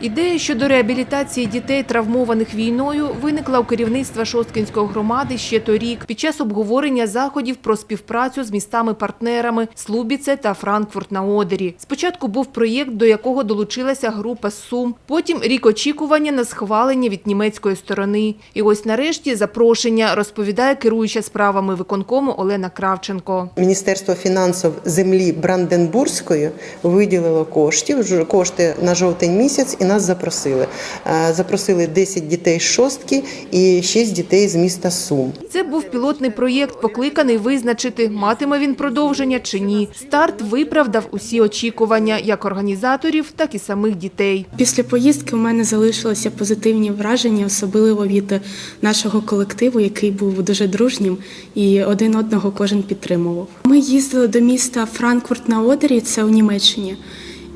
Ідея щодо реабілітації дітей, травмованих війною, виникла у керівництва Шосткінської громади ще торік під час обговорення заходів про співпрацю з містами-партнерами Слубіце та Франкфурт на Одері. Спочатку був проєкт, до якого долучилася група Сум. Потім рік очікування на схвалення від німецької сторони. І ось нарешті запрошення, розповідає керуюча справами виконкому Олена Кравченко. Міністерство фінансів землі Бранденбурзької виділило коштів кошти на жовтень місяць і нас запросили. Е, Запросили 10 дітей з шостки і 6 дітей з міста Сум. Це був пілотний проєкт, покликаний визначити, матиме він продовження чи ні. Старт виправдав усі очікування як організаторів, так і самих дітей. Після поїздки у мене залишилися позитивні враження, особливо від нашого колективу, який був дуже дружнім і один одного кожен підтримував. Ми їздили до міста Франкфурт на Одері, це у Німеччині.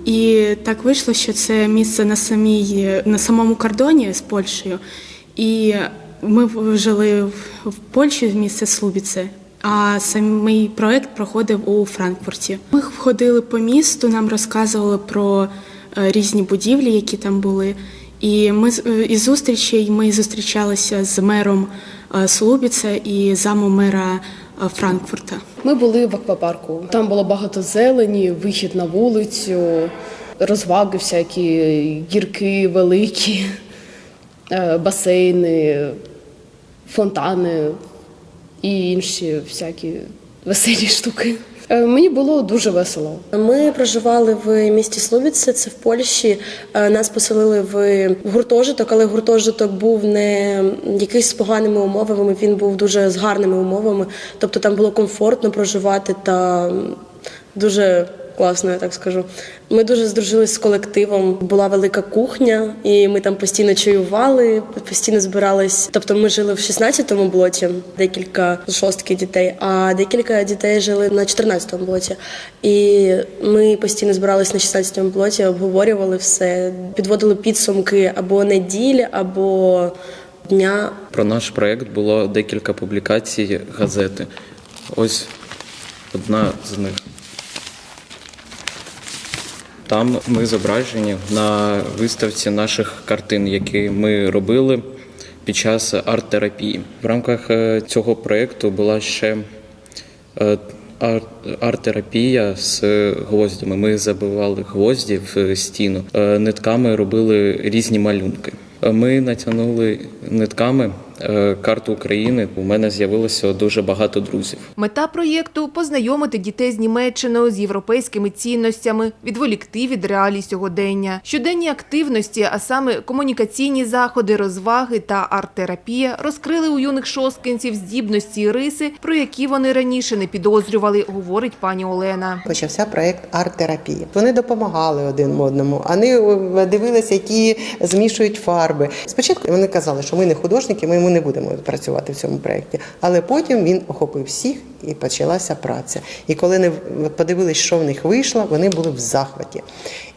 І так вийшло, що це місце на самій на самому кордоні з Польщею. І ми жили в- Польщі, в місце Слубіце. А самий проект проходив у Франкфурті. Ми ходили по місту, нам розказували про е, різні будівлі, які там були. І ми е, із зустрічей ми зустрічалися з мером е, Слубіце і замом мера Франкфурта. Ми були в аквапарку. Там було багато зелені, вихід на вулицю, розваги всякі, гірки великі, е, басейни, фонтани і інші всякі веселі штуки. Е, Мені було дуже весело. Ми проживали в місті Слубіце, це в Польщі. Е, Нас поселили в гуртожиток, але гуртожиток був не якийсь з поганими умовами. Він був дуже з гарними умовами. Тобто там було комфортно проживати та дуже класно, я так скажу. Ми дуже здружились з колективом. Була велика кухня, і ми там постійно чаювали, постійно збирались. Тобто, ми жили в 16-му блоці, декілька шостки дітей, а декілька дітей жили на 14-му блоці. І ми постійно збирались на 16-му блоці, обговорювали все, підводили підсумки або неділі, або дня. Про наш проєкт було декілька публікацій газети. Ось одна з них. Там ми зображені на виставці наших картин, які ми робили під час арт-терапії. В рамках е, цього проєкту була ще е, арт-терапія з гвоздями. Ми забивали гвозді в стіну, Е, нитками робили різні малюнки. Ми натягнули нитками карту України. У мене з'явилося дуже багато друзів. Мета проєкту – познайомити дітей з Німеччиною, з європейськими цінностями, відволікти від реалій сьогодення. Щоденні активності, а саме комунікаційні заходи, розваги та арт-терапія розкрили у юних шосткинців здібності і риси, про які вони раніше не підозрювали, говорить пані Олена. Почався проект арт-терапії. Вони допомагали один одному. Вони е, дивилися, які змішують фарби. Спочатку вони казали, що ми не художники, ми не будемо працювати в цьому проєкті. Але потім він охопив всіх і почалася праця. І коли не подивились, що в них вийшло, вони були в захваті.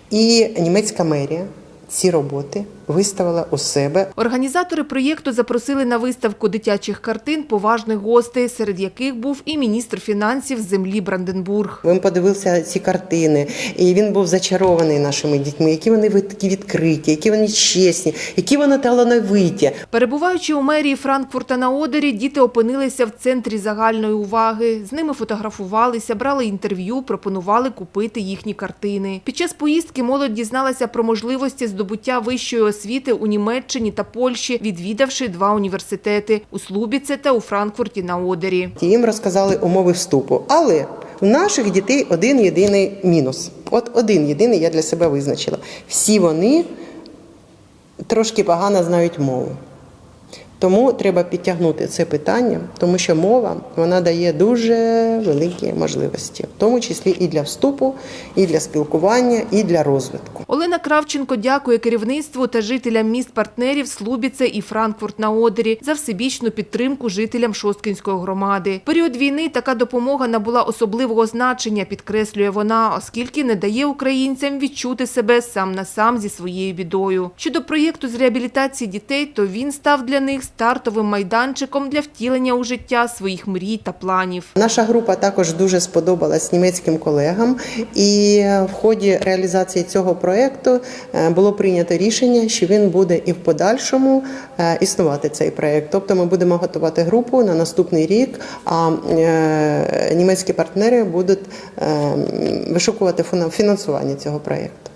І німецька мерія ці роботи виставила у себе Організатори проєкту запросили на виставку дитячих картин поважних гостей, серед яких був і міністр фінансів землі Бранденбург. Він подивився ці картини, і він був зачарований нашими дітьми, які вони ви- такі відкриті, які вони чесні, які вони талановиті. Перебуваючи у мерії Франкфурта на Одері, діти опинилися в центрі загальної уваги. З ними фотографувалися, брали інтерв'ю, пропонували купити їхні картини. Під час поїздки молодь дізналася про можливості здобуття вищої освіти у Німеччині та Польщі, відвідавши два університети у Слубіце та у Франкфурті на Одері. Їм розказали умови вступу. Але у наших дітей один єдиний мінус. От один єдиний я для себе визначила. Всі вони трошки погано знають мову. Тому треба підтягнути це питання, тому що мова вона дає дуже великі можливості, в тому числі і для вступу, і для спілкування, і для розвитку. Олена Кравченко дякує керівництву та жителям міст-партнерів Слубіце і Франкфурт на Одері за всебічну підтримку жителям Шосткінської громади. В період війни така допомога набула особливого значення, підкреслює вона, оскільки не дає українцям відчути себе сам на сам зі своєю бідою. Щодо проєкту з реабілітації дітей, то він став для них стартовим майданчиком для втілення у життя своїх мрій та планів. Наша група також дуже сподобалась німецьким колегам, і в ході реалізації цього проєкту е, було прийнято рішення, що він буде і в подальшому е, існувати цей проєкт. Тобто ми будемо готувати групу на наступний рік, а е, німецькі партнери будуть вишукувати фіна- фінансування цього проєкту.